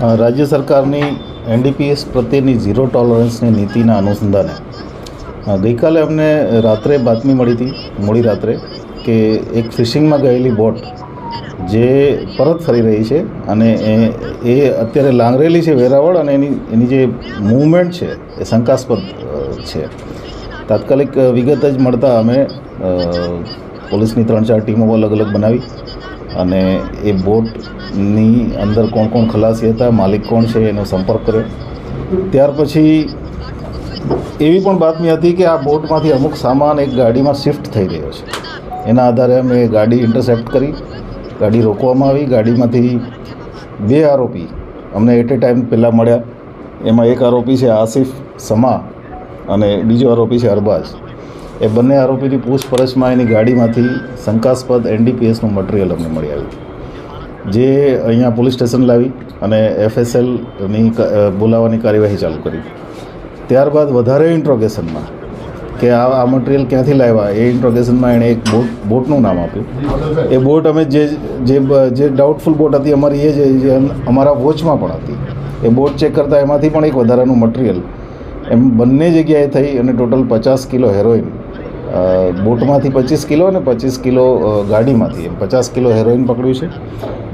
રાજ્ય સરકારની એનડીપીએસ પ્રત્યેની ઝીરો ટોલરન્સની નીતિના અનુસંધાને ગઈકાલે અમને રાત્રે બાતમી મળી હતી, મોડી રાત્રે, કે એક ફિશિંગમાં ગયેલી બોટ જે પરત ફરી રહી છે અને એ અત્યારે લાંગરેલી છે વેરાવળ અને એની એની જે મૂવમેન્ટ છે એ શંકાસ્પદ છે. તાત્કાલિક વિગત જ મળતા અમે પોલીસની ત્રણ ચાર ટીમો અલગ અલગ બનાવી અને એ બોટની અંદર કોણ કોણ ખલાસી હતા, માલિક કોણ છે એનો સંપર્ક કર્યો. ત્યાર પછી એવી પણ બાતમી હતી કે આ બોટમાંથી અમુક સામાન એક ગાડીમાં શિફ્ટ થઈ રહ્યો છે. એના આધારે અમે ગાડી ઇન્ટરસેપ્ટ કરી, ગાડી રોકવામાં આવી. ગાડીમાંથી બે આરોપી અમને એટ એ ટાઈમ પહેલાં મળ્યા. એમાં એક આરોપી છે આસિફ સમા અને બીજો આરોપી છે અરબાઝ. એ બંને આરોપીની પૂછપરછમાં એની ગાડીમાંથી શંકાસ્પદ એનડીપીએસનું મટીરિયલ અમને મળી આવ્યું. જે અહીંયા પોલીસ સ્ટેશન લાવી અને એફએસએલની બોલાવવાની કાર્યવાહી ચાલુ કરી. ત્યારબાદ વધારે ઇન્ટ્રોગેશનમાં કે આ આ મટીરિયલ ક્યાંથી લાવ્યા, એ ઇન્ટ્રોગેશનમાં એણે એક બોટ, બોટનું નામ આપ્યું. એ બોટ અમે જે જે જે ડાઉટફુલ બોટ હતી અમારી એ જે અમારા વોચમાં પણ હતી. એ બોટ ચેક કરતાં એમાંથી પણ એક વધારાનું મટીરિયલ એમ બંને જગ્યાએ થઈ અને ટોટલ પચાસ કિલો હેરોઇન બોટમાંથી પચીસ કિલો અને પચીસ કિલો ગાડીમાંથી. એમ પચાસ કિલો હેરોઇન પકડ્યું છે.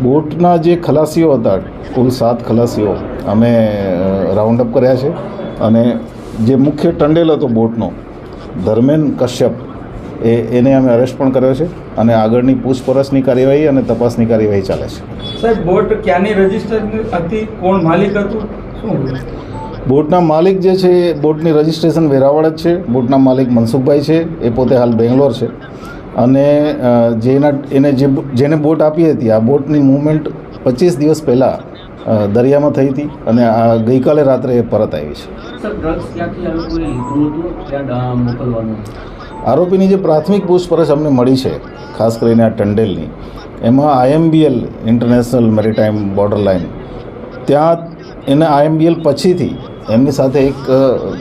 બોટના જે ખલાસીઓ હતા, કુલ સાત ખલાસીઓ, અમે રાઉન્ડ અપ કર્યા છે. અને જે મુખ્ય ટંડેલ હતો બોટનો, ધર્મેન કશ્યપ, એ, એને અમે અરેસ્ટ પણ કર્યો છે અને આગળની પૂછપરછની કાર્યવાહી અને તપાસની કાર્યવાહી ચાલે છે. સાહેબ, બોટ ક્યાંની રજિસ્ટર હતી? કોણ માલિક હતું? શું? બોટના માલિક જે છે એ બોટની રજિસ્ટ્રેશન વેરાવળ જ છે. બોટના માલિક મનસુખભાઈ છે એ પોતે હાલ બેંગ્લોર છે. અને જેના એને જે જેને બોટ આપી હતી આ બોટની મૂવમેન્ટ પચીસ દિવસ પહેલાં દરિયામાં થઈ હતી અને આ ગઈકાલે રાત્રે એ પરત આવી છે. આરોપીની જે પ્રાથમિક પૂછપરછ અમને મળી છે ખાસ કરીને આ ટંડેલની એમાં IMBL international maritime border line ત્યાં એના આઈએમબીએલ પછીથી એમની સાથે એક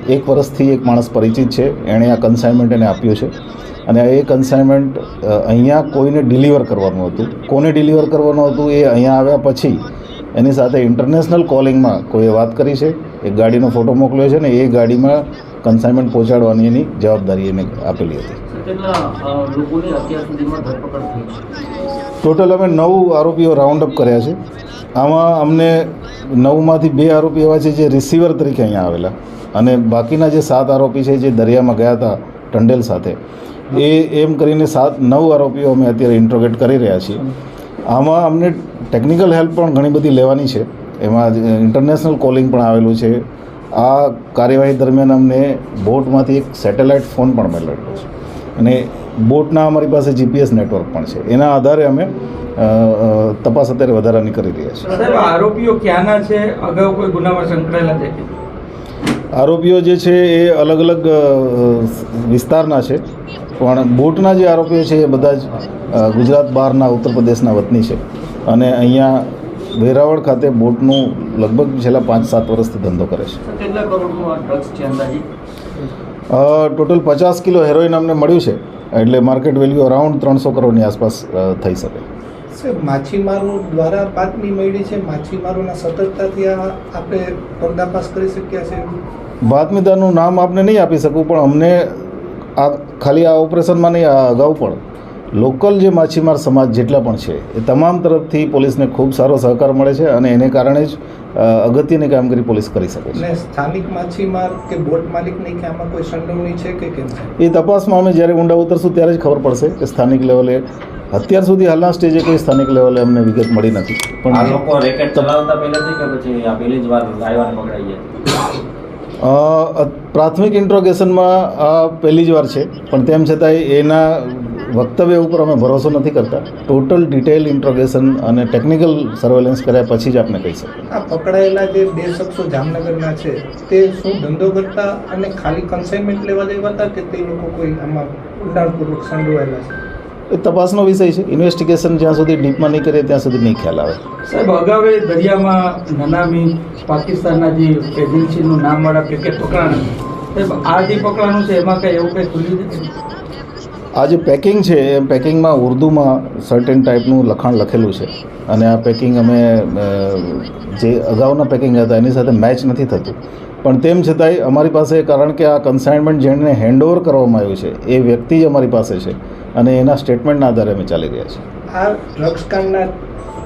એક વર્ષથી એક માણસ પરિચિત છે. એણે આ કન્સાઇનમેન્ટ એને આપ્યું છે. અને એ કન્સાઇનમેન્ટ અહીંયા કોઈને ડિલિવર કરવાનું હતું. કોને ડિલિવર કરવાનું હતું એ અહીંયા આવ્યા પછી એની સાથે ઇન્ટરનેશનલ કોલિંગમાં કોઈએ વાત કરી છે એક ગાડીનો ફોટો મોકલ્યો છે ને એ ગાડીમાં કન્સાઇનમેન્ટ પહોંચાડવાની એની જવાબદારી એને આપેલી હતી. ટોટલ અમે નવ આરોપીઓ રાઉન્ડ અપ કર્યા છે. આમાં અમને નવમાંથી બે આરોપી એવા છે જે રિસીવર તરીકે અહીંયા આવેલા અને બાકીના જે સાત આરોપી છે જે દરિયામાં ગયા હતા ટંડેલ સાથે એ એમ કરીને સાત નવ આરોપીઓ અમે અત્યારે ઇન્ટ્રોગેટ કરી રહ્યા છીએ. આમાં અમને ટેકનિકલ હેલ્પ પણ ઘણી બધી લેવાની છે. એમાં ઇન્ટરનેશનલ કોલિંગ પણ આવેલું છે. આ કાર્યવાહી દરમિયાન અમને બોટમાંથી એક સેટેલાઇટ ફોન પણ મળેલો છે. અને બોટના અમારી પાસે જીપીએસ નેટવર્ક પણ છે. એના આધારે અમે તપાસ અત્યારે વધારાની કરી રહ્યા છીએ. આરોપીઓ ક્યાંના છે? અગાઉ કોઈ ગુનામાં સંકળાયેલા છે? આરોપીઓ જે છે એ અલગ અલગ વિસ્તારના છે. પણ બોટના જે આરોપીઓ છે એ બધા જ ગુજરાત બહારના ઉત્તર પ્રદેશના વતની છે. અને અહીંયા વેરાવળ ખાતે બોટનું લગભગ છેલ્લા પાંચ સાત વર્ષથી ધંધો કરે છે. સર કેટલા કરોડનું આ ડ્રગ્સ છે અંદાજે? અ, ટોટલ પચાસ કિલો હેરોઇન અમને મળ્યું છે. એટલે માર્કેટ વેલ્યુ અરાઉન્ડ ત્રણસો કરોડની આસપાસ થઈ શકે. સાહેબ માછીમારો દ્વારા બાતમી મળી છે માછીમારોના સતર્કતાથી આ આપણે પર્દાફાશ કરી શક્યા છે? બાતમીદારનું નામ આપને નહીં આપી શકું પણ અમને આ ખાલી આ ઓપરેશનમાં નહીં આ અગાઉ પણ લોકલ જે માછીમાર સમાજ જેટલા પણ છે એ તમામ તરફથી પોલીસને ખૂબ સારો સહકાર મળે છે અને એને કારણે જ અગત્યની કામગીરી પોલીસ કરી શકે છે. સ્થાનિક માછીમાર કે બોટ માલિકની કે આમાં કોઈ સંડોવણી છે કે કેમ એ તપાસમાં અમે જ્યારે ઊંડા ઉતરશું ત્યારે જ ખબર પડશે કે સ્થાનિક લેવલે અત્યાર સુધી હાલના સ્ટેજે કોઈ સ્થાનિક લેવલે અમને વિગત મળી નથી. આ પણ લોકો રેકેટ ચલાવતા પહેલાથી કે પછી આ પહેલી જ વાર પકડાઈ ગયા? પ્રાથમિક ઇન્ટ્રોગેશનમાં આ પહેલી જ વાર છે, પણ તેમ છતાંય એના વક્તવ્ય ઉપર અમે ભરોસો નથી કરતા. ટોટલ ડિટેલ ઇન્ટ્રોગેશન અને ટેકનિકલ સર્વેલન્સ કર્યા પછી જ આપણે કહી શકીએ. આ પકડાયેલા જે બે શખ્સો જામનગરના છે, તે શું ધંધો કરતા અને ખાલી કન્સાઇનમેન્ટ લેવા દેવા હતા કે તે લોકો કોઈ આમાં ઊંડાણપૂર્વક સંડોવાયેલા છે? એ તપાસનો વિષય છે. ઇન્વેસ્ટિગેશન જ્યાં સુધી ડીપમાં નહીં કરીએ ત્યાં સુધી નહીં ખ્યાલ આવે. સાહેબ અગાઉ દરિયામાં નનામી પાકિસ્તાનના જે એજન્સીનું નામવાળા પેકેટ પકડાણા સાહેબ આ જે પકડાણું છે એમાં કંઈ એવું કંઈ ખુલ્યું છે આ જે પેકિંગ છે એ પેકિંગમાં ઉર્દુમાં સર્ટેન ટાઈપનું લખાણ લખેલું છે. અને આ પેકિંગ અમે જે અગાઉના પેકિંગ હતા એની સાથે મેચ નથી થતું. પણ તેમ છતાંય અમારી પાસે કારણ કે આ કન્સાઇનમેન્ટ જેણે હેન્ડઓવર કરવામાં આવ્યું છે એ વ્યક્તિ જ અમારી પાસે છે. અને એના સ્ટેટમેન્ટના આધારે અમે ચાલી રહ્યા છીએ. આ ડ્રગ્સ કાંડના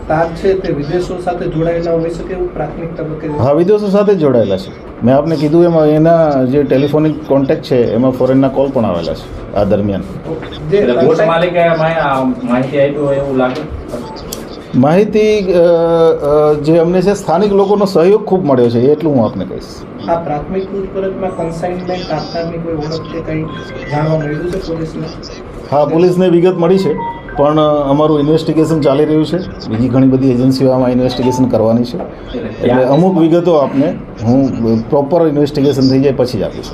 તાર છે તે વિદેશો સાથે જોડાયેલા હોઈ શકે એવું પ્રાથમિક તબક્કે? હા વિદેશો સાથે જોડાયેલા છે. મેં આપને કીધું એમાં એના જે ટેલિફોનિક કોન્ટેક્ટ છે એમાં ફોરેનના કોલ પણ આવેલા છે આ દરમિયાન. માહિતી એવું લાગે? માહિતી અ, અ, જે અમને છે સ્થાનિક લોકોનો સહયોગ ખૂબ મળ્યો છે એટલું હું આપને કહીશ. આ પ્રાથમિક પૂછપરછમાં કન્સાઇનમેન્ટ આપનારની કોઈ ઓળખ કે કંઈ જાણવા મળ્યું છે પોલીસને? હા પોલીસને વિગત મળી છે પણ અમારું ઇન્વેસ્ટિગેશન ચાલી રહ્યું છે. બીજી ઘણી બધી એજન્સીઓ આમાં ઇન્વેસ્ટિગેશન કરવાની છે. એટલે અમુક વિગતો આપને હું પ્રોપર ઇન્વેસ્ટિગેશન થઈ જાય પછી જ આપીશ.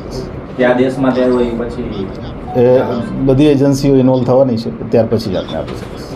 ત્યાં દેશમાં પછી એ બધી એજન્સીઓ ઇન્વોલ્વ થવાની છે ત્યાર પછી જ આપને આપી શકીશ